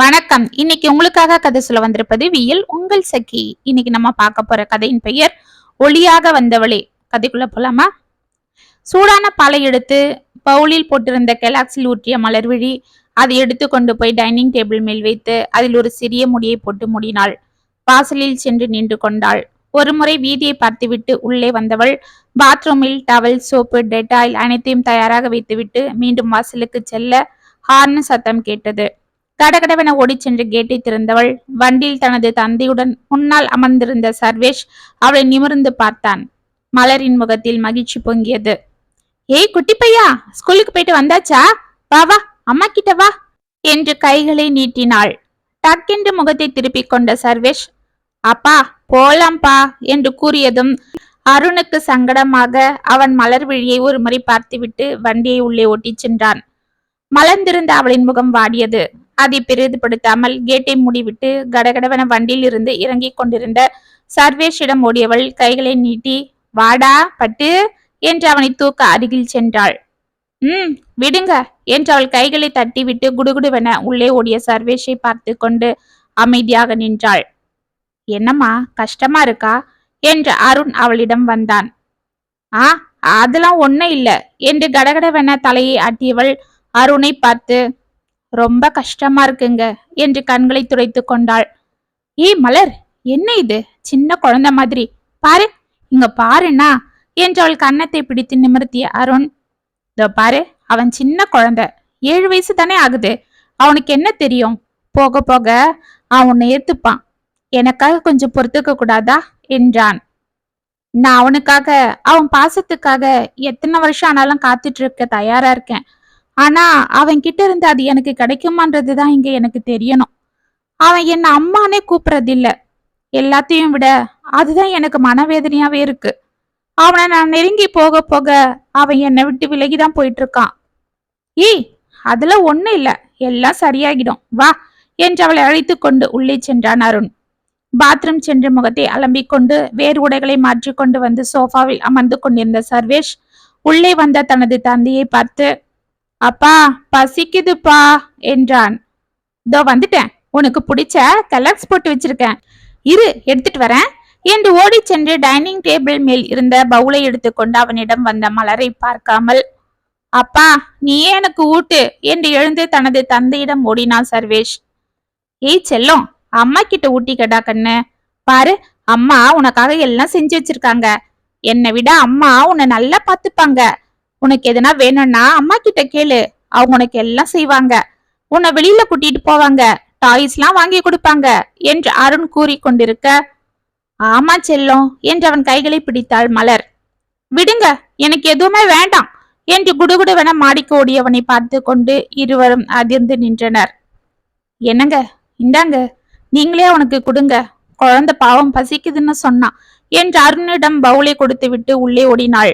வணக்கம். இன்னைக்கு உங்களுக்காக கதை சொல்ல வந்திருப்பது வியல் உங்கள் சகி. இன்னைக்கு நம்ம பார்க்க போற கதையின் பெயர் ஒளியாக வந்தவளே. கதைக்குள்ள போலாமா? சூடான பாலை எடுத்து பவுலில் போட்டிருந்த கெலாக்ஸில் ஊற்றிய மலர்விழி அதை எடுத்து கொண்டு போய் டைனிங் டேபிள் மேல் வைத்து அதில் ஒரு சிறிய முடியை போட்டு மூடினாள். வாசலில் சென்று நின்று கொண்டாள். ஒரு முறை வீதியை பார்த்துவிட்டு உள்ளே வந்தவள் பாத்ரூமில் டவல் சோப்பு டெட்டாயில் அனைத்தையும் தயாராக வைத்துவிட்டு மீண்டும் வாசலுக்கு செல்ல ஹார்ன் சத்தம் கேட்டது. கடகடவென ஓடிச் சென்று கேட்டை திறந்தவள். வண்டியில் தனது தந்தையுடன் முன்னால் அமர்ந்திருந்த சர்வேஷ் அவளை நிமிர்ந்து பார்த்தான். மலரின் முகத்தில் மகிழ்ச்சி பொங்கியது. ஏய் குட்டி பையா ஸ்கூலுக்கு போயிட்டு வந்தாச்சா? வா வா அம்மா கிட்ட வா என்று கைகளை நீட்டினாள். டக்கென்று முகத்தை திருப்பிக் கொண்ட சர்வேஷ் அப்பா போலாம்பா என்று கூறியதும் அருணுக்கு சங்கடமாக அவன் மலர் விழியை ஒரு முறை பார்த்துவிட்டு வண்டியை உள்ளே ஓட்டிச் சென்றான். மலர்ந்திருந்த அவளின் முகம் வாடியது. அதை பெரிதுபடுத்தாமல் கேட்டை மூடிவிட்டு கடகடவென வண்டியில் இருந்து இறங்கிக் கொண்டிருந்த சர்வேஷிடம் ஓடியவள் கைகளை நீட்டி வாடா பட்டு என்று அவனை தூக்க அருகில் சென்றாள். ம் விடுங்க என்று அவள் கைகளை தட்டிவிட்டு குடுகுடுவென உள்ளே ஓடிய சர்வேஷை பார்த்து கொண்டு அமைதியாக நின்றாள். என்னம்மா கஷ்டமா இருக்கா? என்று அருண் அவளிடம் வந்தான். ஆ அதெல்லாம் ஒன்னும் இல்ல என்று கடகடவென தலையை ஆட்டியவள் அருணை பார்த்து ரொம்ப கஷ்டமா இருக்குங்க என்று கண்களை துடைத்து கொண்டாள். ஏய் மலர் என்ன இது? சின்ன குழந்தை மாதிரி. பாரு இங்க பாருண்ணா என்று அவள் கன்னத்தை பிடித்து நிமிர்த்திய அருண். இதோ பாரு அவன் சின்ன குழந்தை. ஏழு வயசு தானே ஆகுது. அவனுக்கு என்ன தெரியும்? போக போக அவன் உன்னை ஏத்துப்பான். எனக்காக கொஞ்சம் பொறுத்துக்க கூடாதா? என்றான். நான் அவனுக்காக அவன் பாசத்துக்காக எத்தனை வருஷம் ஆனாலும் காத்துட்டு இருக்க தயாரா இருக்கேன். ஆனா அவன் கிட்ட இருந்து அது எனக்கு கிடைக்குமான்றது தான் இங்க எனக்கு தெரியணும். அவன் என்ன அம்மானே கூப்பிடுறதில்ல. எல்லாத்தையும் விட அதுதான் எனக்கு மனவேதனையாவே இருக்கு. அவனை நான் நெருங்கி போக போக அவன் என்னை விட்டு விலகிதான் போயிட்டு இருக்கான் ஏய் அதுல ஒண்ணு இல்ல. எல்லாம் சரியாகிடும். வா என்று அவளை அழைத்து கொண்டு உள்ளே சென்றான் அருண். பாத்ரூம் சென்று முகத்தை அலம்பிக் கொண்டு வேறு உடைகளை மாற்றிக்கொண்டு வந்து சோஃபாவில் அமர்ந்து கொண்டிருந்த சர்வேஷ் உள்ளே வந்த தனது தந்தையை பார்த்து அப்பா பசிக்குதுப்பா என்றான். இதோ வந்துட்டேன். உனக்கு பிடிச்ச கலர்ஸ் போட்டு வச்சிருக்கேன். இரு எடுத்துட்டு வரேன். என்று ஓடி சென்று டைனிங் டேபிள் மேல் இருந்த பவுலை எடுத்துக்கொண்டு அவனிடம் வந்த மலரை பார்க்காமல் அப்பா நீயே எனக்கு ஊட்டு என்று எழுந்து தனது தந்தையிடம் ஓடினான் சர்வேஷ். ஏய் செல்லம் அம்மா கிட்ட ஊட்டிக்கடா கண்ணு. பாரு அம்மா உனக்காக எல்லாம் செஞ்சு வச்சிருக்காங்க. என்னை விட அம்மா உன்னை நல்லா பார்த்துப்பாங்க. உனக்கு எதனா வேணும்னா அம்மா கிட்ட கேளு. அவங்க உனக்கு எல்லாம் செய்வாங்க. உன்னை வெளியில கூட்டிட்டு போவாங்க. டாய்ஸ்லாம் வாங்கி கொடுப்பாங்க என்று அருண் கூறி கொண்டிருக்க ஆமா செல்லம் என்று அவன் கைகளை பிடித்தாள் மலர். விடுங்க எனக்கு எதுவுமே வேண்டாம் என்று குடுகுடுவென மாடிக்கு ஓடியவனை பார்த்து கொண்டு இருவரும் அதிர்ந்து நின்றனர். என்னங்க இந்தாங்க நீங்களே அவனுக்கு கொடுங்க. குழந்தை பாவம் பசிக்குதுன்னு சொன்னான் என்று அருணிடம் பவுலை கொடுத்து விட்டு உள்ளே ஓடினாள்.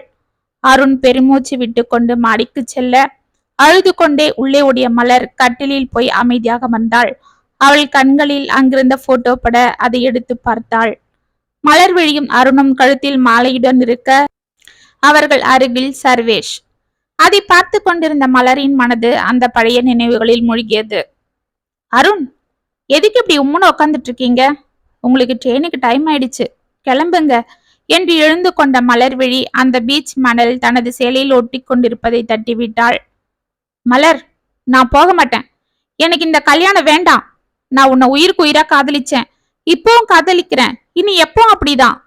அருண் பெருமூச்சு விட்டு கொண்டு மாடிக்கு செல்ல அழுது கொண்டே உள்ளே ஓடிய மலர் கட்டிலில் போய் அமைதியாக வந்தாள். அவள் கண்களில் அங்கிருந்த போட்டோ பட அதை எடுத்து பார்த்தாள். மலர் விழியும் அருணும் கழுத்தில் மாலையுடன் இருக்க அவர்கள் அருகில் சர்வேஷ். அதை பார்த்து கொண்டிருந்த மலரின் மனது அந்த பழைய நினைவுகளில் மூழ்கியது. அருண் எதுக்கு இப்படி உம்முன்னு உட்காந்துட்டு இருக்கீங்க? உங்களுக்கு ட்ரெயினுக்கு டைம் ஆயிடுச்சு. கிளம்புங்க. என்று எழுந்து கொண்ட மலர்விழி அந்த பீச் மணல் தனது சேலையில் ஒட்டி கொண்டிருப்பதை தட்டிவிட்டாள். மலர் நான் போக மாட்டேன். எனக்கு இந்த கல்யாணம் வேண்டாம். நான் உன்னை உயிருக்கு உயிரா காதலிச்சேன். இப்பவும் காதலிக்கிறேன். இனி எப்பவும் அப்படிதான்.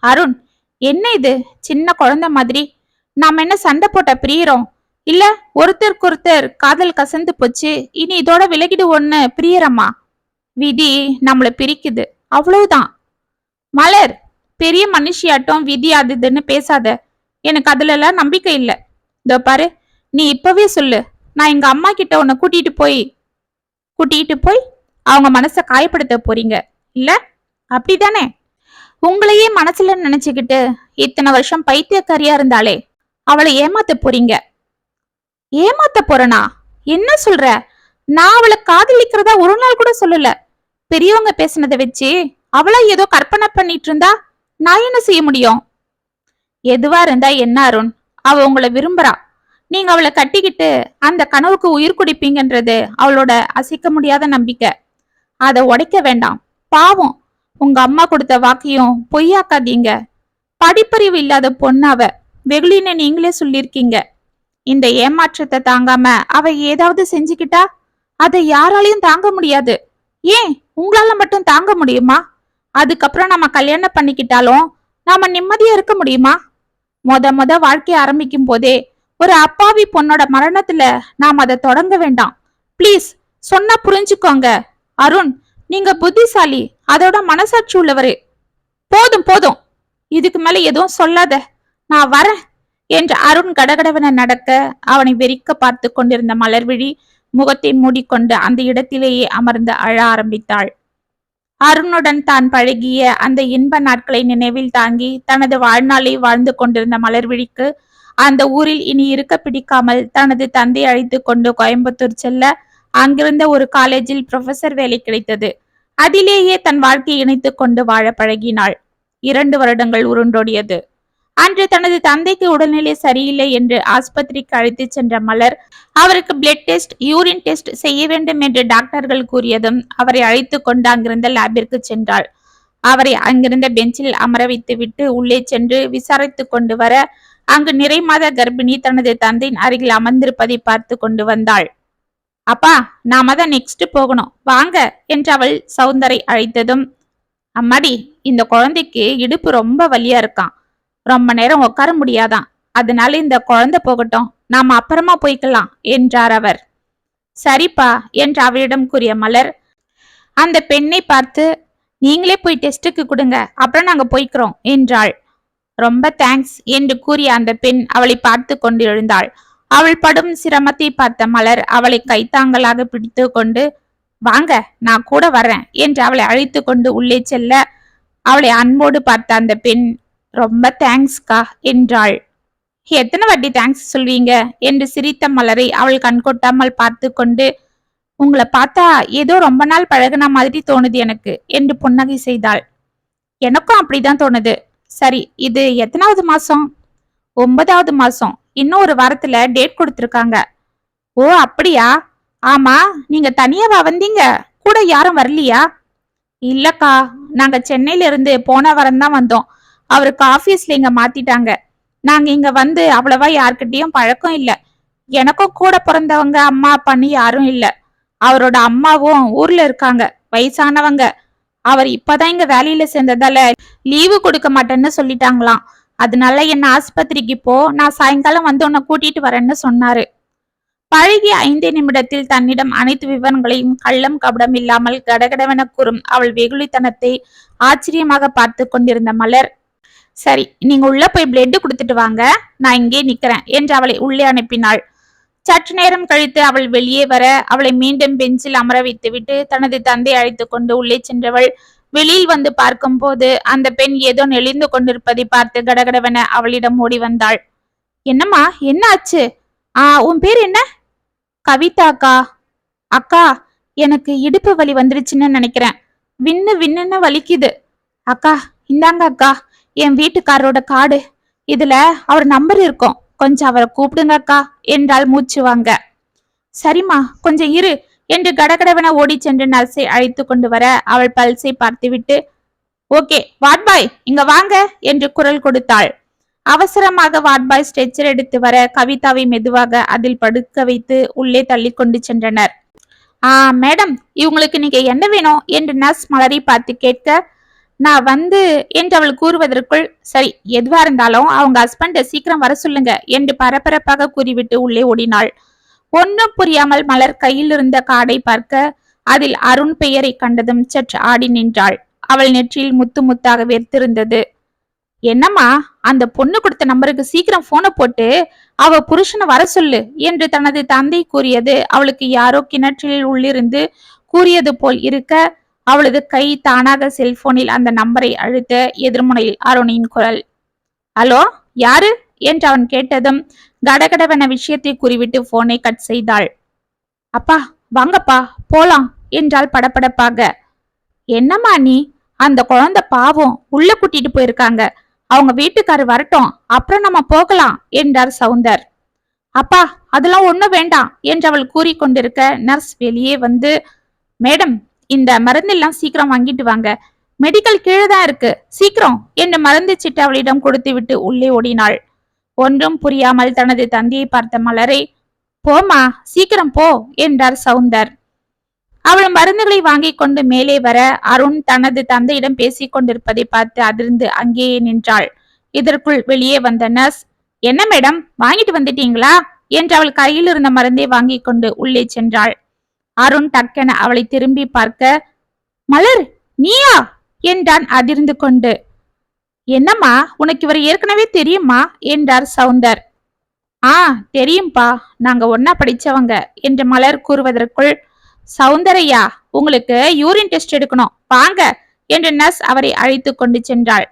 அருண் என்ன இது? சின்ன குழந்தை மாதிரி. நாம் என்ன சண்டை போட்ட பிரியறோம்? இல்ல ஒருத்தருக்கு ஒருத்தர் காதல் கசந்து போச்சு. இனி இதோட விலகிடுவோன்னு பிரியறம்மா விதி நம்மள பிரிக்குது. அவ்வளவுதான். மலர் பெரிய மனுஷியாட்டம் விதி அது இதுன்னு பேசாத. எனக்கு அதுலலாம் நம்பிக்கை இல்ல. இதோ பாரு நீ இப்பவே சொல்லு. நான் எங்க அம்மா கிட்ட உன்னை கூட்டிட்டு போய் கூட்டிட்டு போய் அவங்க மனசை காயப்படுத்த போறீங்க. இல்ல? அப்படிதானே? உங்களையே மனசுல நினைச்சுக்கிட்டு இத்தனை வருஷம் பைத்தியக்காரியா இருந்தாலே அவளை ஏமாத்த போறீங்க. ஏமாத்த போறனா? என்ன சொல்ற? நான் அவளை காதலிக்கிறதா ஒரு நாள் கூட சொல்லல. பெரியவங்க பேசினதை வச்சு அவளா ஏதோ கற்பனை பண்ணிட்டு இருந்தா நான் என்ன செய்ய முடியும்? எதுவா இருந்தா என்ன அருண்? அவ உங்களை விரும்புறா. நீங்க அவளை கட்டிக்கிட்டு அந்த கனவுக்கு உயிர் குடிப்பீங்கன்றது அவளோட அசைக்க முடியாத நம்பிக்கை. அதை உடைக்க வேண்டாம். பாவம். உங்க அம்மா கொடுத்த வாக்கையும் பொய்யாக்காதீங்க. படிப்பறிவு இல்லாத பொண்ணு அவ. வெகுளின்னு நீங்களே சொல்லியிருக்கீங்க. இந்த ஏமாற்றத்தை தாங்காம அவ ஏதாவது செஞ்சுக்கிட்டா? அதை யாராலையும் தாங்க முடியாது. ஏன்? உங்களால மட்டும் தாங்க முடியுமா? அதுக்கப்புறம் நம்ம கல்யாணம் பண்ணிக்கிட்டாலும் நாம நிம்மதியா இருக்க முடியுமா? மொத மொத வாழ்க்கைய ஆரம்பிக்கும் போதே ஒரு அப்பாவி பொண்ணோட மரணத்துல நாம் அதை தொடங்க வேண்டாம். ப்ளீஸ் சொன்னா புரிஞ்சுக்கோங்க. அருண் நீங்க புத்திசாலி அதோட மனசாட்சி உள்ளவரு. போதும் போதும். இதுக்கு மேல எதுவும் சொல்லாத. நான் வரேன் என்று அருண் கடகடவென நடக்க அவனை வெறிக்க பார்த்து கொண்டிருந்த மலர்விழி முகத்தை மூடிக்கொண்டு அந்த இடத்திலேயே அமர்ந்து அழ ஆரம்பித்தாள். அருணுடன் தான் பழகிய அந்த இன்ப நாட்களை நினைவில் தாங்கி தனது வாழ்நாளை வாழ்ந்து கொண்டிருந்த மலர்விழிக்கு அந்த ஊரில் இனி இருக்க பிடிக்காமல் தனது தந்தை அழைத்து கொண்டு கோயம்புத்தூர் செல்ல அங்கிருந்த ஒரு காலேஜில் ப்ரொஃபசர் வேலை கிடைத்தது. அதிலேயே தன் வாழ்க்கையை இணைத்து கொண்டு வாழ பழகினாள். இரண்டு வருடங்கள் உருண்டோடியது. அன்று தனது தந்தைக்கு உடல்நிலை சரியில்லை என்று ஆஸ்பத்திரிக்கு அழைத்து சென்ற மலர் அவருக்கு பிளட் டெஸ்ட் யூரின் டெஸ்ட் செய்ய வேண்டும் என்று டாக்டர்கள் கூறியதும் அவரை அழைத்து கொண்டு அங்கிருந்த லேபிற்கு சென்றாள். அவரை அங்கிருந்த பெஞ்சில் அமர வைத்து விட்டு உள்ளே சென்று விசாரித்து கொண்டு வர அங்கு நிறை மாத கர்ப்பிணி தனது தந்தையின் அருகில் அமர்ந்திருப்பதை பார்த்து கொண்டு வந்தாள். அப்பா நாம தான் நெக்ஸ்ட் போகணும். வாங்க என்று அவள் சவுந்தரை அழைத்ததும் அம்மாடி இந்த குழந்தைக்கு இடுப்பு ரொம்ப வலியா இருக்கான் ரொம்ப நேரம் உட்கார முடியாதான். அதனால இந்த குழந்தை போகட்டும். நாம அப்புறமா போய்க்கலாம் என்றார் அவர். சரிப்பா என்று அவரிடம் கூறிய மலர். அந்த பெண்ணை பார்த்து நீங்களே போய் டெஸ்ட்டுக்கு கொடுங்க அப்புறம் நாங்க போய்க்கிறோம் என்றாள். ரொம்ப தேங்க்ஸ் என்று கூறிய அந்த பெண் அவளை பார்த்து கொண்டு எழுந்தாள் அவள் படும் சிரமத்தை பார்த்த மலர் அவளை கைத்தாங்கலாக பிடித்து கொண்டு வாங்க நான் கூட வரேன் என்று அவளை அழைத்து கொண்டு உள்ளே செல்ல அவளை அன்போடு பார்த்த அந்த பெண் ரொம்ப தேங்க்ஸ்க்கா என்றாள். எத்தனை வட்டி தேங்க்ஸ் சொல்வீங்க? என்று சிரித்த மலரை அவள் கண்கொட்டாமல் பார்த்து கொண்டு உங்களை பார்த்தா ஏதோ ரொம்ப நாள் பழகுன மாதிரி தோணுது எனக்கு என்று புன்னகை செய்தாள். எனக்கும் அப்படிதான் தோணுது. சரி இது எத்தனாவது மாசம்? ஒன்பதாவது மாசம். இன்னும் ஒரு வாரத்துல டேட் கொடுத்துருக்காங்க. ஓ அப்படியா? ஆமா நீங்க தனியாவா வந்தீங்க? கூட யாரும் வரலையா? இல்லக்கா நாங்க சென்னையில இருந்து போன வாரம் தான் வந்தோம். அவருக்கு ஆபீஸ்ல இங்க மாத்திட்டாங்க. நாங்க இங்க வந்து அவ்வளவா யார்கிட்டயும் பழக்கம் இல்ல. எனக்கும் கூட பிறந்தவங்க அம்மா அப்பான்னு யாரும் இல்ல. அவரோட அம்மாவும் ஊர்ல இருக்காங்க. வயசானவங்க. அவர் இப்பதான் இங்க வேலையில சேர்ந்ததால லீவு கொடுக்க மாட்டேன்னு சொல்லிட்டாங்களாம். அதனால என்ன ஆஸ்பத்திரிக்கு போ. நான் சாயங்காலம் வந்து உன்னை கூட்டிட்டு வரேன்னு சொன்னாரு. பழகிய ஐந்தே நிமிடத்தில் தன்னிடம் அனைத்து விவரங்களையும் கள்ளம் கபடம் இல்லாமல் கடகடவென கூறும் அவள் வெகுளித்தனத்தை ஆச்சரியமாக பார்த்து கொண்டிருந்த மலர் சரி நீங்க உள்ள போய் பிளட் கொடுத்துட்டு வாங்க. நான் இங்கே நிக்கிறேன் என்று அவளை உள்ளே அனுப்பினாள். சற்று நேரம் கழித்து அவள் வெளியே வர அவளை மீண்டும் பெஞ்சில் அமர வைத்துவிட்டு தனது தந்தை அழைத்து கொண்டு உள்ளே சென்றவள் வெளியில் வந்து பார்க்கும்போது அந்த பெண் ஏதோ நெளிந்து கொண்டிருப்பதை பார்த்து கடகடவென அவளிடம் ஓடி வந்தாள். என்னம்மா என்ன ஆச்சு? ஆ உன் பேர் என்ன? கவிதா அக்கா. அக்கா எனக்கு இடுப்பு வலி வந்துருச்சுன்னு நினைக்கிறேன். விண்ணு விண்ணுன்னு வலிக்குது. அக்கா இந்தாங்க அக்கா. என் வீட்டுக்காரரோட கார்டு இதுல அவர் நம்பர் இருக்கும். கொஞ்சம் அவரை கூப்பிடுங்க அக்கா என்றால் மூச்சு வாங்க சரிம்மா கொஞ்சம் இரு என்று கடகடவென ஓடி சென்று நர்ஸை அழைத்து கொண்டு வர அவள் பல்சை பார்த்துவிட்டு ஓகே வாட்பாய் இங்க வாங்க என்று குரல் கொடுத்தாள். அவசரமாக வாட்பாய் ஸ்ட்ரெச்சர் எடுத்து வர கவிதாவை மெதுவாக அதில் படுக்க வைத்து உள்ளே தள்ளி கொண்டு சென்றனர். ஆ மேடம் இவங்களுக்கு நீங்க என்ன வேணும்? என்று நர்ஸ் மலரி பார்த்து கேட்க நான் வந்து என்று அவள் கூறுவதற்குள் சரி எதுவா இருந்தாலும் அவங்க ஹஸ்பண்டை சீக்கிரம் வர சொல்லுங்க என்று பரபரப்பாக கூறிவிட்டு உள்ளே ஓடினாள். ஒன்றும் புரியாமல் மலர் கையில் இருந்த காடை பார்க்க அதில் அருண் பெயரை கண்டதும் சற்று ஆடி நின்றாள். அவள் நெற்றியில் முத்து முத்தாக வெறுத்திருந்தது என்னம்மா அந்த பொண்ணு கொடுத்த நம்பருக்கு சீக்கிரம் போனை போட்டு அவ புருஷனை வர சொல்லு என்று தனது தந்தை கூறியது அவளுக்கு யாரோ கிணற்றில் உள்ளிருந்து கூறியது போல் இருக்க அவளது கை தானாக செல்போனில் அந்த நம்பரை அழுத்த எதிர்முனையில் அருணின் குரல். ஹலோ யாரு? என்று அவன் கேட்டதும் கடகடவென விஷயத்தை கூறிவிட்டு போனை கட் செய்தாள். அப்பா வாங்கப்பா போலாம் என்றாள் படபடப்பாக. என்னம்மா நீ? அந்த குழந்தை பாவம் உள்ள கூட்டிட்டு போயிருக்காங்க. அவங்க வீட்டுக்காரர் வரட்டும் அப்புறம் நம்ம போகலாம் என்றார் சவுந்தர். அப்பா அதெல்லாம் ஒன்றும் வேண்டாம் என்று அவள் கூறிக்கொண்டிருக்க நர்ஸ் வெளியே வந்து மேடம் இந்த மருந்தெல்லாம் சீக்கிரம் வாங்கிட்டு வாங்க. மெடிக்கல் கீழே தான் இருக்கு. சீக்கிரம் என்று மருந்து சிட்டு அவளிடம் கொடுத்துவிட்டு உள்ளே ஓடினாள். ஒன்றும் புரியாமல் தனது தந்தையை பார்த்த மலரை போமா சீக்கிரம் போ என்றார் சவுந்தர். அவள் மருந்துகளை வாங்கி கொண்டு மேலே வர அருண் தனது தந்தையிடம் பேசிக் கொண்டிருப்பதை பார்த்து அதிர்ந்து அங்கேயே நின்றாள். இதற்குள் வெளியே வந்த நர்ஸ் என்ன மேடம் வாங்கிட்டு வந்துட்டீங்களா? என்று அவள் கையில் இருந்த மருந்தை வாங்கி கொண்டு உள்ளே சென்றாள். அருண் டக்கென அவளை திரும்பி பார்க்க மலர் நீயா? என்றான் அதிர்ந்து கொண்டு. என்னம்மா உனக்கு இவர் ஏற்கனவே தெரியுமா? என்றார் சவுந்தர். ஆ தெரியும்பா. நாங்க ஒன்னா படிச்சவங்க என்று மலர் கூறுவதற்குள் சவுந்தரையா உங்களுக்கு யூரின் டெஸ்ட் எடுக்கணும். வாங்க என்று நர்ஸ் அவரை அழைத்து கொண்டு சென்றாள்.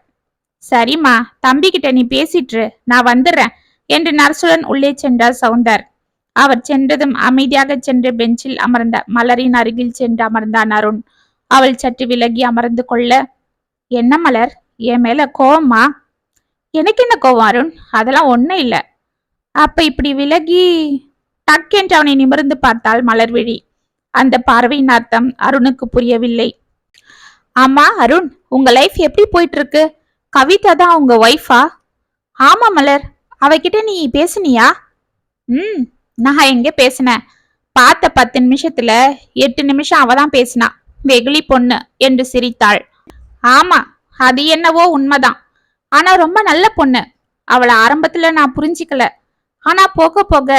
சரிம்மா தம்பிக்கிட்ட நீ பேசிட்டு நான் வந்துடுறேன் என்று நர்சுடன் உள்ளே சென்றார் சவுந்தர். அவர் சென்றதும் அமைதியாக சென்று பெஞ்சில் அமர்ந்த மலரின் அருகில் சென்று அமர்ந்தான் அருண் அவள் சற்று விலகி அமர்ந்து கொள்ள என்ன மலர்? என் மேல கோவமா? எனக்கு என்ன கோவம் அருண்? அதெல்லாம் ஒன்றும் இல்ல. அப்ப இப்படி விலகி டக்கென்று அவனை நிமிர்ந்து பார்த்தாள் மலர்விழி அந்த பார்வையின் அர்த்தம் அருணுக்கு புரியவில்லை. ஆமா அருண் உங்க லைஃப் எப்படி போயிட்டு இருக்கு கவிதா தான் உங்க ஒய்ஃபா ஆமா மலர் அவகிட்ட நீ பேசுனியா? ம் நான் எங்க பேசினேன். பார்த்த பத்து நிமிஷத்துல எட்டு நிமிஷம் அவ தான் பேசினா. வெகுளி பொண்ணு என்று சிரித்தாள். ஆமா அது என்னவோ உண்மைதான். ஆனா ரொம்ப நல்ல பொண்ணு. அவளை ஆரம்பத்துல நான் புரிஞ்சிக்கல. ஆனா போக போக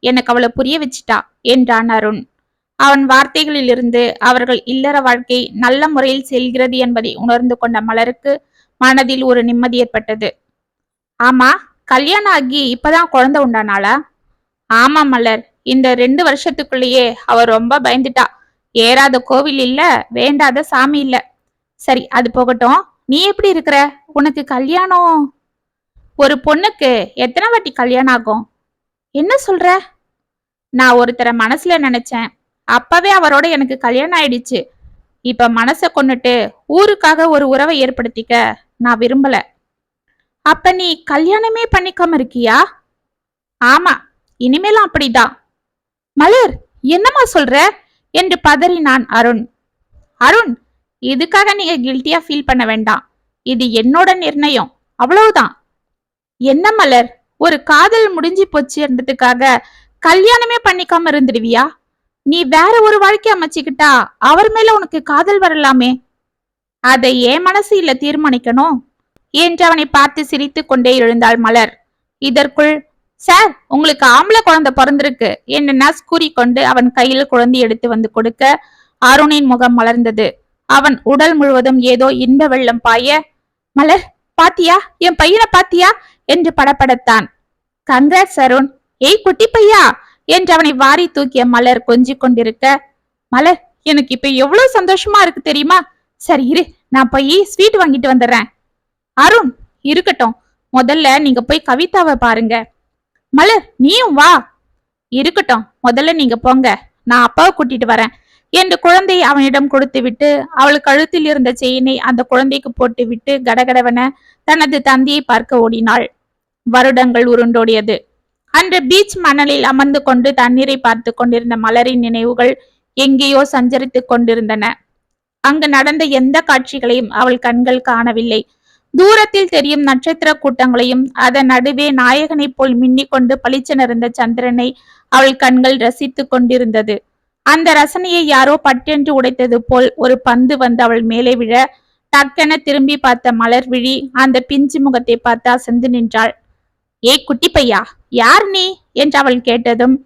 எனக்கு அவளை புரிய வச்சிட்டா என்றான் அருண். அவன் வார்த்தைகளிலிருந்து அவர்கள் இல்லற வாழ்க்கை நல்ல முறையில் செல்கிறது என்பதை உணர்ந்து கொண்ட மலருக்கு மனதில் ஒரு நிம்மதி ஏற்பட்டது. ஆமா கல்யாணம் ஆகி இப்பதான் குழந்தை உண்டானாளா? ஆமா மலர். இந்த ரெண்டு வருஷத்துக்குள்ளேயே அவ ரொம்ப பயந்துட்டா. ஏறாத கோவில் இல்ல வேண்டாத சாமி இல்ல. சரி அது போகட்டும். நீ எப்படி இருக்கிற? உனக்கு கல்யாணம். ஒரு பொண்ணுக்கு எத்தனை வாட்டி கல்யாணம் ஆகும்? என்ன சொல்ற? நான் ஒருத்தரை மனசுல நினைச்சேன். அப்பவே அவரோட எனக்கு கல்யாணம் ஆயிடுச்சு. இப்ப மனச கொண்டுட்டு ஊருக்காக ஒரு உறவை ஏற்படுத்திக்க நான் விரும்பல. அப்ப நீ கல்யாணமே பண்ணிக்காம இருக்கியா? ஆமா இனிமேலும் அப்படிதான். மலர் என்னம்மா சொல்ற? என்று பதறினான் அருண். அருண் இதுக்காக நீங்க கில்ட்டியா ஃபீல் பண்ண வேண்டாம். இது என்னோட நிர்ணயம். அவ்வளவுதான். என்ன மலர் ஒரு காதல் முடிஞ்சு போச்சுன்றதுக்காக கல்யாணமே பண்ணிக்காம இருந்துடுவியா? நீ வேற ஒரு வாழ்க்கை அமைச்சுக்கிட்டா அவர் மேல உனக்கு காதல் வரலாமே. அதை ஏன் மனசு இல்ல தீர்மானிக்கணும். என்று அவனை பார்த்து சிரித்து கொண்டே எழுந்தாள் மலர். இதற்குள் சார் உங்களுக்கு ஆம்பளை குழந்தை பிறந்திருக்கு. என்று நர்ஸ் கூறிக்கொண்டு அவன் கையில் குழந்தை எடுத்து வந்து கொடுக்க அருணின் முகம் மலர்ந்தது. அவன் உடல் முழுவதும் ஏதோ இன்ப வெள்ளம் பாய மலர் பாத்தியா? என் பையனை பாத்தியா? என்று படப்படத்தான் கங்க்ராட்ஸ் அருண். ஏய் குட்டி பையா? என்று அவனை வாரி தூக்கிய மலர் கொஞ்சிக் கொண்டிருக்க மலர் எனக்கு இப்ப எவ்வளவு சந்தோஷமா இருக்கு தெரியுமா? சரி இரு. நான் போய் ஸ்வீட் வாங்கிட்டு வந்துடுறேன் அருண் இருக்கட்டும். முதல்ல நீங்க போய் கவிதாவை பாருங்க. மலர் நீயும் வா. இருக்கட்டும் முதல்ல நீங்க போங்க. நான் அப்பாவை கூட்டிட்டு வரேன். என்று குழந்தையை அவனிடம் கொடுத்துவிட்டு அவள் கழுத்தில் இருந்த செயினை அந்த குழந்தைக்கு போட்டுவிட்டு கடகடவன தனது தந்தையை பார்க்க ஓடினாள். வருடங்கள் உருண்டோடியது. அன்று பீச் மணலில் அமர்ந்து கொண்டு தண்ணீரை பார்த்து கொண்டிருந்த மலரின் நினைவுகள் எங்கேயோ சஞ்சரித்துக் கொண்டிருந்தன. அங்கு நடந்த எந்த காட்சிகளையும் அவள் கண்கள் காணவில்லை. தூரத்தில் தெரியும் நட்சத்திர கூட்டங்களையும் அதன் நடுவே நாயகனைப் போல் மின்னிக் கொண்டு பளிச்செனிருந்த சந்திரனை அவள் கண்கள் ரசித்து கொண்டிருந்தது. அந்த ரசனையை யாரோ பட்டென்று உடைத்தது போல் ஒரு பந்து வந்து அவள் மேலே விழ டக்கென திரும்பி பார்த்த மலர் விழி அந்த பிஞ்சு முகத்தை பார்த்து அசந்து நின்றாள். ஏய் குட்டி பையா யார் நீ? என்று அவள் கேட்டதும்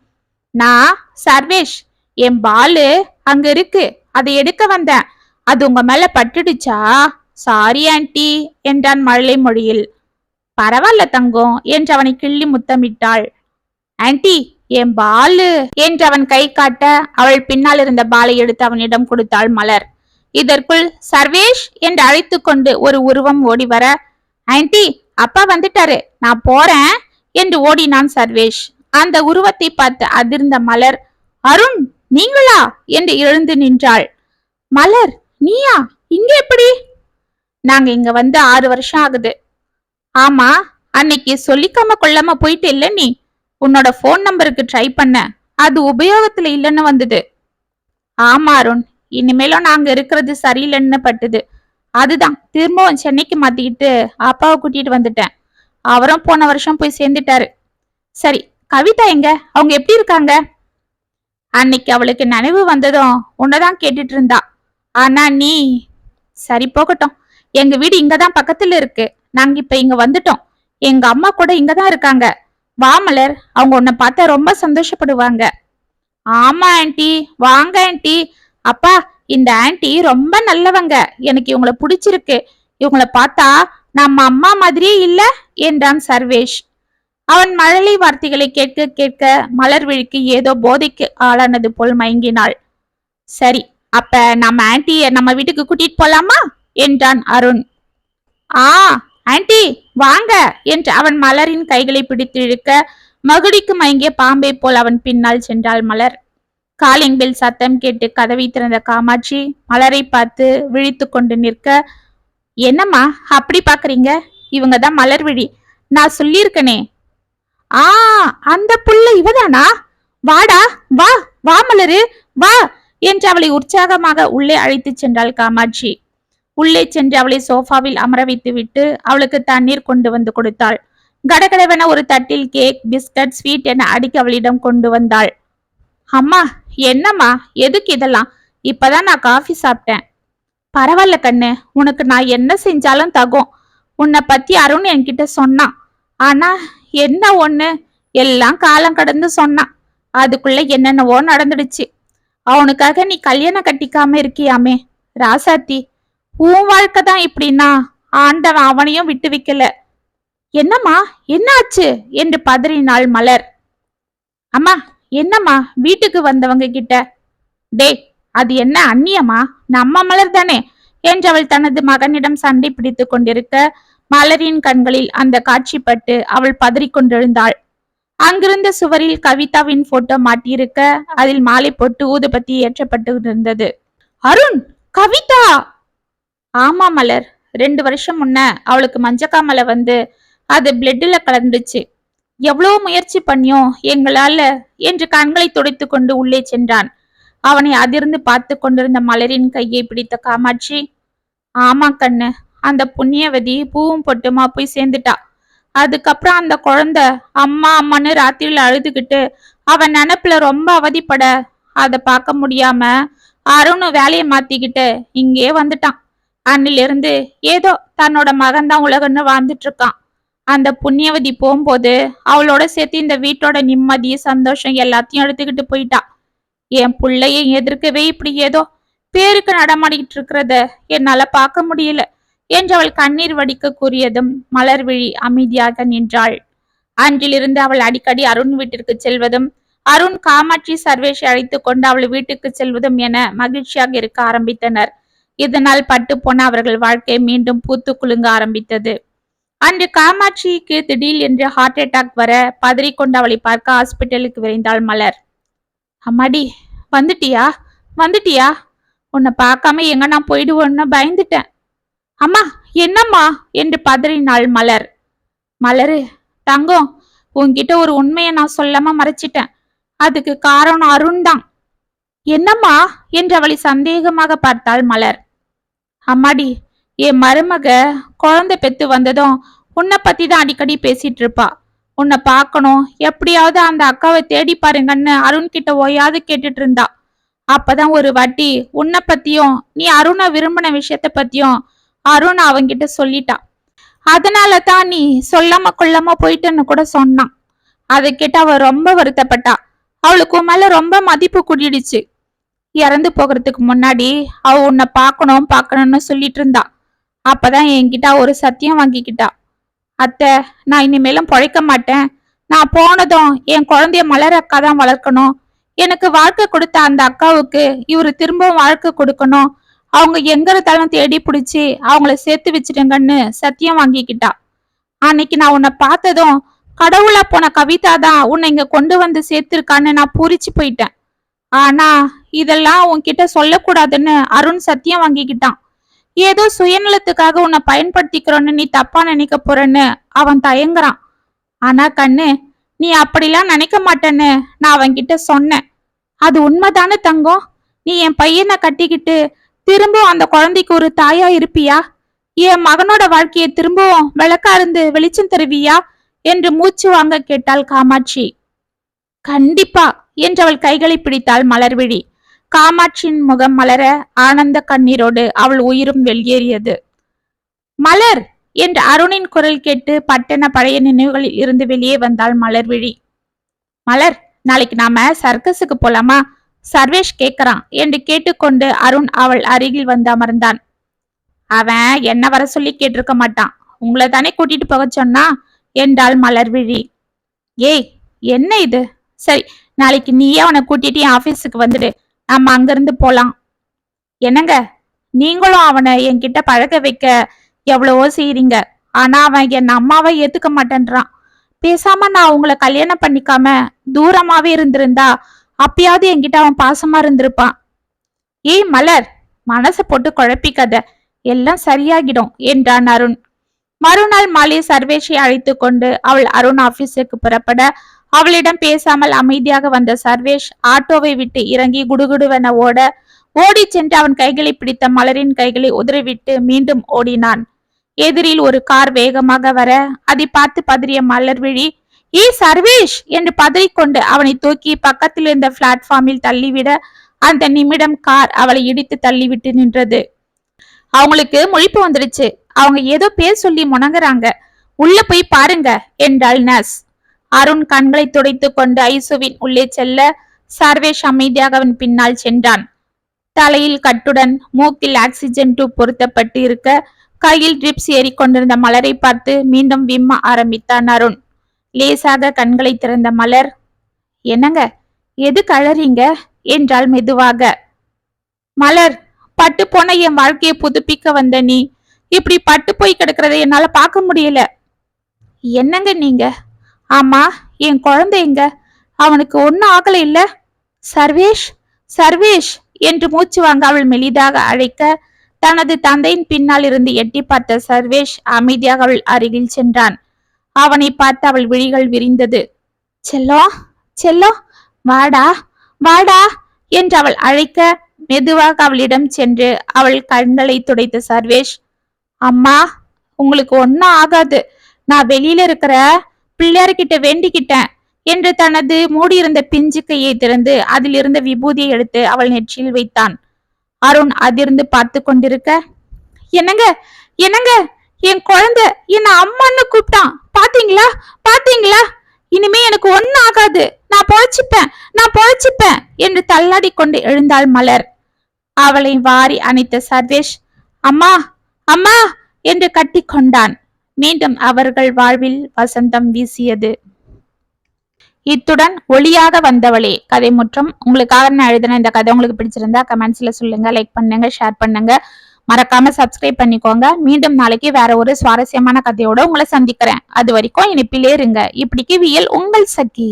நான் சர்வேஷ் என் பாலு அங்க இருக்கு அதை எடுக்க வந்தேன். அது உங்க மேல பட்டுடுச்சா? சாரி ஆண்டி என்றான் மழலை மொழியில். பரவாயில்ல தங்கம் என்று அவனை கிள்ளி முத்தமிட்டாள். ஆண்டி என் பாலு என்று அவன் கை காட்ட அவள் பின்னால் இருந்த பாலை எடுத்து அவனிடம் கொடுத்தாள் மலர். இதற்குள் சர்வேஷ் என்று அழைத்து கொண்டு ஒரு உருவம் ஓடி வர ஆன்ட்டி அப்பா வந்துட்டாரு நான் போறேன் என்று ஓடினான் சர்வேஷ். அந்த உருவத்தை பார்த்து அதிர்ந்த மலர் அருண் நீங்களா? என்று எழுந்து நின்றாள். மலர் நீயா? இங்க எப்படி? நாங்க இங்க வந்து ஆறு வருஷம் ஆகுது. ஆமா அன்னைக்கு சொல்லிக்காம கொள்ளாம போயிட்டு இல்ல நீ? உன்னோட ஃபோன் நம்பருக்கு ட்ரை பண்ணேன் அது உபயோகத்துல இல்லைன்னு வந்தது. ஆமா அருண். இனிமேலும் நாங்க இருக்கிறது சரியில்லைன்னு பட்டுது. அதுதான். திரும்பவும் சென்னைக்கு மாத்திக்கிட்டு அப்பாவை கூட்டிட்டு வந்துட்டேன். அவரும் போன வருஷம் போய் சேர்ந்துட்டாரு. சரி கவிதா எங்க? அவங்க எப்படி இருக்காங்க? அன்னைக்கு அவளுக்கு நினைவு வந்ததும் உன்னதான் கேட்டுட்டு இருந்தா. ஆனா நீ சரி போகட்டும். எங்க வீடு இங்கதான் பக்கத்துல இருக்கு. நாங்க இப்ப இங்க வந்துட்டோம். எங்க அம்மா கூட இங்கதான் இருக்காங்க. வாமலர் அவங்க உன்னை பார்த்தா ரொம்ப சந்தோஷப்படுவாங்க. ஆமா ஆன்டி வாங்க ஆன்டி அப்பா இந்த ஆன்டி ரொம்ப நல்லவங்க. எனக்கு இவங்கள பிடிச்சிருக்கு. இவங்கள பார்த்தா நம்ம அம்மா மாதிரியே இல்ல என்றான் சர்வேஷ். அவன் மழலை வார்த்தைகளை கேட்க கேட்க மலர் விழிக்கு ஏதோ போதைக்கு ஆளானது போல் மயங்கினாள். சரி அப்ப நம்ம ஆன்டிய நம்ம வீட்டுக்கு கூட்டிட்டு போலாமா? என்றான் அருண். ஆ ஆன்ட்டி வாங்க என்று அவன் மலரின் கைகளை பிடித்து இழுக்க மகுடிக்கு மயங்கிய பாம்பை போல் அவன் பின்னால் சென்றாள் மலர். காலிங் பெல் சத்தம் கேட்டு கதவை திறந்த காமாட்சி மலரை பார்த்து விழித்து கொண்டு நிற்க என்னம்மா அப்படி பாக்குறீங்க இவங்க தான் மலர் விழி. நான் சொல்லியிருக்கனே. ஆ அந்த புள்ள இவதானா? வாடா வா வா மலரு வா என்று அவளை உற்சாகமாக உள்ளே அழைத்துச் சென்றாள் காமாட்சி. உள்ளே சென்று அவளை சோஃபாவில் அமர வைத்து விட்டு அவளுக்கு தண்ணீர் கொண்டு வந்து கொடுத்தாள். கடகடவென ஒரு தட்டில் கேக் பிஸ்கட் ஸ்வீட் என அடிக்க அவளிடம் கொண்டு வந்தாள். அம்மா என்னம்மா? எதுக்கு இதெல்லாம்? இப்பதான் நான் காஃபி சாப்பிட்டேன். பரவாயில்ல கண்ணு உனக்கு நான் என்ன செஞ்சாலும் தகும். உன்னை பத்தி அருண் என்கிட்ட சொன்னான். ஆனா என்ன ஒண்ணு? எல்லாம் காலம் கடந்து சொன்னான். அதுக்குள்ள என்னென்னவோ நடந்துடுச்சு. அவனுக்காக நீ கல்யாணம் கட்டிக்காம இருக்கியாமே? ராசாத்தி உன் வாழ்க்கை தான் இப்படின்னா ஆண்டவன் அவனையும் விட்டு வைக்கல. என்னம்மா என்னாச்சு? என்று பதறினாள் மலர். அம்மா என்னம்மா வீட்டுக்கு வந்தவங்க கிட்ட? டே அது என்ன அந்நியம்மா நம்ம மலர் தானே? என்று அவள் தனது மகனிடம் சண்டை பிடித்து கொண்டிருக்க மலரின் கண்களில் அந்த காட்சி பட்டு அவள் பதறிக்கொண்டிருந்தாள். அங்கிருந்த சுவரில் கவிதாவின் போட்டோ மாட்டியிருக்க அதில் மாலை போட்டு ஊதுபத்தி ஏற்றப்பட்டு இருந்தது அருண் கவிதா! ஆமா மலர் ரெண்டு வருஷம் முன்ன அவளுக்கு மஞ்சக்காமலை வந்து அது பிளட்ல கலந்துச்சு. எவ்வளோ முயற்சி பண்ணியும் எங்களால என்று கண்களை துடைத்து கொண்டு உள்ளே சென்றான். அவனை அதிர்ந்து பார்த்து கொண்டிருந்த மலரின் கையை பிடித்த காமாட்சி ஆமா கண்ணு அந்த புண்ணியவதி பூவும் பொட்டுமா போய் சேர்ந்துட்டா. அதுக்கப்புறம் அந்த குழந்தை அம்மா அம்மான்னு ராத்திரியில் அழுதுகிட்டு அவன் நினப்புல ரொம்ப அவதிப்பட அதை பார்க்க முடியாம அருணும் வேலையை மாத்திக்கிட்டு இங்கே வந்துட்டான். அன்னிலிருந்து ஏதோ தன்னோட மகன் தான் உலகன்னு வாழ்ந்துட்டு இருக்கான் அந்த புண்ணியவதி போகும்போது அவளோட சேர்த்து இந்த வீட்டோட நிம்மதி சந்தோஷம் எல்லாத்தையும் எடுத்துக்கிட்டு போயிட்டா என் பிள்ளைய எதிர்க்கவே இப்படி ஏதோ பேருக்கு நடமாடிக்கிட்டு இருக்கிறத என்னால பார்க்க முடியல என்று அவள் கண்ணீர் வடிக்க கூறியதும் மலர்விழி அமைதியாக நின்றாள். அன்றிலிருந்து அவள் அடிக்கடி அருண் வீட்டிற்கு செல்வதும் அருண் காமாட்சி சர்வேஷை அழைத்து கொண்டு அவள் வீட்டுக்கு செல்வதும் என மகிழ்ச்சியாக இருக்க ஆரம்பித்தனர். இதனால் பட்டு போன அவர்கள் வாழ்க்கை மீண்டும் பூத்து குலுங்க ஆரம்பித்தது. அன்று காமாட்சிக்கு திடீர் என்று ஹார்ட் அட்டாக் வர பதறிக்கொண்டு அவளை பார்க்க ஹாஸ்பிட்டலுக்கு விரைந்தாள் மலர். அம்மாடி வந்துட்டியா? வந்துட்டியா? உன்னை பார்க்காம எங்க நான் போயிடுவோன்னு பயந்துட்டேன். அம்மா என்னம்மா? என்று பதறினாள் மலர். மலரு தங்கம் உன்கிட்ட ஒரு உண்மையை நான் சொல்லாம மறைச்சிட்டேன். அதுக்கு காரணம் அருண் தான் என்னம்மா? என்று அவளை சந்தேகமாக பார்த்தாள் மலர். அம்மாடி என் மருமக குழந்தை பெத்து வந்ததும் உன்னை பத்தி தான் அடிக்கடி பேசிட்டு இருப்பா உன்னை பார்க்கணும் எப்படியாவது அந்த அக்காவை தேடி பாருங்கன்னு அருண் கிட்ட ஓயாவது கேட்டுட்டு இருந்தா அப்பதான் ஒரு வாட்டி உன்னை பத்தியும் நீ அருணை விரும்பின விஷயத்த பத்தியும் அருண் அவங்கிட்ட சொல்லிட்டா. அதனால தான் நீ சொல்லாம கொள்ளாம போயிட்டேன்னு கூட சொன்னான். அதை கேட்டு அவ ரொம்ப வருத்தப்பட்டா. அவளுக்கு மேல ரொம்ப மதிப்பு கூடிடுச்சு. இறந்து போகிறதுக்கு முன்னாடி அவ உன்னை பார்க்கணும் பார்க்கணும்னு சொல்லிட்டு இருந்தா. அப்பதான் என்கிட்ட ஒரு சத்தியம் வாங்கிக்கிட்டா. அத்தை நான் இனிமேலும் பழைக்க மாட்டேன். நான் போனதும் என் குழந்தைய மலர் அக்கா தான் வளர்க்கணும். எனக்கு வாழ்க்கை கொடுத்த அந்த அக்காவுக்கு இவரு திரும்பவும் வாழ்க்கை கொடுக்கணும். அவங்க எங்க இருந்தாலும் தேடி பிடிச்சி அவங்கள சேர்த்து வச்சிடுங்கன்னு சத்தியம் வாங்கிக்கிட்டா. அன்னைக்கு நான் உன்னை பார்த்ததும் கடவுளா போன கவிதா தான் உன்னை இங்க கொண்டு வந்து சேர்த்திருக்கான்னு நான் பூரிச்சு போயிட்டேன். ஆனா இதெல்லாம் உன்கிட்ட சொல்லக்கூடாதுன்னு அருண் சத்தியம் வாங்கிக்கிட்டான். ஏதோ சுயநலத்துக்காக உன்னை பயன்படுத்திக்கிறோன்னு நீ தப்பா நினைக்க போறன்னு அவன் தயங்குறான். ஆனா கண்ணு நீ அப்படிலாம் நினைக்க மாட்டேன்னு நான் அவன்கிட்ட சொன்னேன். அது உண்மைதானே தங்கம்? நீ என் பையனை கட்டிக்கிட்டு திரும்பவும் அந்த குழந்தைக்கு ஒரு தாயா இருப்பியா? என் மகனோட வாழ்க்கையை திரும்பவும் விளக்காருந்து வெளிச்சம் தருவியா? என்று மூச்சு வாங்க கேட்டாள் காமாட்சி. கண்டிப்பா என்றவள் கைகளை பிடித்தாள் மலர்விழி. காமாட்சியின் முகம் மலர ஆனந்த கண்ணீரோடு அவள் உயிரும் வெளியேறியது. மலர்! என்று அருணின் குரல் கேட்டு பட்டண பழைய நினைவுகளில் இருந்து வெளியே வந்தாள் மலர்விழி மலர் நாளைக்கு நாம சர்க்கஸுக்கு போலாமா? சர்வேஷ் கேக்குறான் என்று கேட்டுக்கொண்டு அருண் அவள் அருகில் வந்து அமர்ந்தான். அவன் என்ன வர சொல்லி கேட்டிருக்க மாட்டான். உங்களை தானே கூட்டிட்டு போக சொன்னா? என்றாள் மலர்விழி ஏய் என்ன இது? சரி நாளைக்கு நீயே அவனை கூட்டிட்டு என் ஆபீஸுக்கு வந்துடு. நம்ம அங்கிருந்து போலாம். என்னங்க? நீங்களும் அவனை என்கிட்ட பழக வைக்க எவ்வளவோ செய்றீங்க. ஆனா அவன் என் அம்மாவை ஏத்துக்க மாட்டேன்றான். பேசாம நான் உங்களை கல்யாணம் பண்ணிக்காம தூரமாவே இருந்திருந்தா அப்பயாவது என்கிட்ட அவன் பாசமா இருந்திருப்பான். ஏய் மலர் மனசை போட்டு குழப்பிக்காத. எல்லாம் சரியாகிடும் என்றான் அருண். மறுநாள் மாலை சர்வேஷை அழைத்து கொண்டு அவள் அருண் ஆபீஸுக்கு புறப்பட அவளிடம் பேசாமல் அமைதியாக வந்த சர்வேஷ் ஆட்டோவை விட்டு இறங்கி குடுகுடுவென ஓட ஓடி சென்று அவன் கைகளை பிடித்த மலரின் கைகளை உதறிவிட்டு மீண்டும் ஓடினான். எதிரில் ஒரு கார் வேகமாக வர அதை பார்த்து பதறிய மலர்விழி ஏ சர்வேஷ்! என்று பதறிக்கொண்டு அவனை தூக்கி பக்கத்தில் இருந்த பிளாட்ஃபார்மில் தள்ளிவிட அந்த நிமிடம் கார் அவளை இடித்து தள்ளிவிட்டு நின்றது. அவங்களுக்கு முழிப்பு வந்துடுச்சு. அவங்க ஏதோ பேர் சொல்லி முணங்குறாங்க. உள்ள போய் பாருங்க என்றாள் நர்ஸ். அருண் கண்களை துடைத்துக் கொண்டு ஐசுவின் உள்ளே செல்ல சர்வேஷ் அமைதியாக அவன் பின்னால் சென்றான். தலையில் கட்டுடன் மூக்கில் ஆக்சிஜன் டூப் பொருத்தப்பட்டு இருக்க கையில் ட்ரிப்ஸ் ஏறிக்கொண்டிருந்த மலரை பார்த்து மீண்டும் விம்ம ஆரம்பித்தான் அருண். லேசாக கண்களை திறந்த மலர் என்னங்க? எது கழறீங்க? என்றால் மெதுவாக. மலர் பட்டு போன என் வாழ்க்கையை புதுப்பிக்க வந்த நீ இப்படி பட்டு போய் கிடக்கிறத என்னால பார்க்க முடியல. என்னங்க நீங்க? ஆமா என் குழந்தை எங்க? அவனுக்கு ஒன்னும் ஆகல இல்ல? சர்வேஷ் சர்வேஷ் என்று மூச்சு வாங்க அவள் மெலிதாக அழைக்க தனது தந்தையின் பின்னால் இருந்து எட்டி பார்த்த சர்வேஷ் அமைதியாக அவள் அருகில் சென்றான். அவனை பார்த்து அவள் விழிகள் விரிந்தது. செல்லோ செல்லோ வாடா வாடா என்று அவள் அழைக்க மெதுவாக அவளிடம் சென்று அவள் கண்களை துடைத்த சர்வேஷ் அம்மா உங்களுக்கு ஒன்னும் ஆகாது. நான் வெளியில இருக்கிற பிள்ளையார்கிட்ட வேண்டிக்கிட்டேன் என்று தனது மூடியிருந்த பிஞ்சு கையை திறந்து அதில் இருந்த விபூதியை எடுத்து அவள் நெற்றியில் வைத்தான். அருண் அதிர்ந்து பார்த்து கொண்டிருக்க என்னங்க என்னங்க? என் குழந்தை என்ன அம்மான்னு கூப்பிட்டான். பாத்தீங்களா? பாத்தீங்களா? இனிமே எனக்கு ஒன்னும் ஆகாது. நான் பொழைச்சிப்பேன். நான் பொழைச்சிப்பேன். என்று தள்ளாடி கொண்டு எழுந்தாள் மலர். அவளை வாரி அணைத்த சர்வேஷ் அம்மா அம்மா என்று கட்டி கொண்டான். மீண்டும் அவர்கள் வாழ்வில் வசந்தம் வீசியது. இத்துடன் ஒளியாக வந்தவளே கதை முற்றம். உங்களுக்காக நான் எழுதின இந்த கதை உங்களுக்கு பிடிச்சிருந்தா கமெண்ட்ஸ்ல சொல்லுங்க லைக் பண்ணுங்க ஷேர் பண்ணுங்க. மறக்காம சப்ஸ்கிரைப் பண்ணிக்கோங்க. மீண்டும் நாளைக்கு வேற ஒரு சுவாரஸ்யமான கதையோட உங்களை சந்திக்கிறேன். அது வரைக்கும் இனிப்பிலே இருங்க. இப்படிக்கு வியல் உங்கள் சக்கி.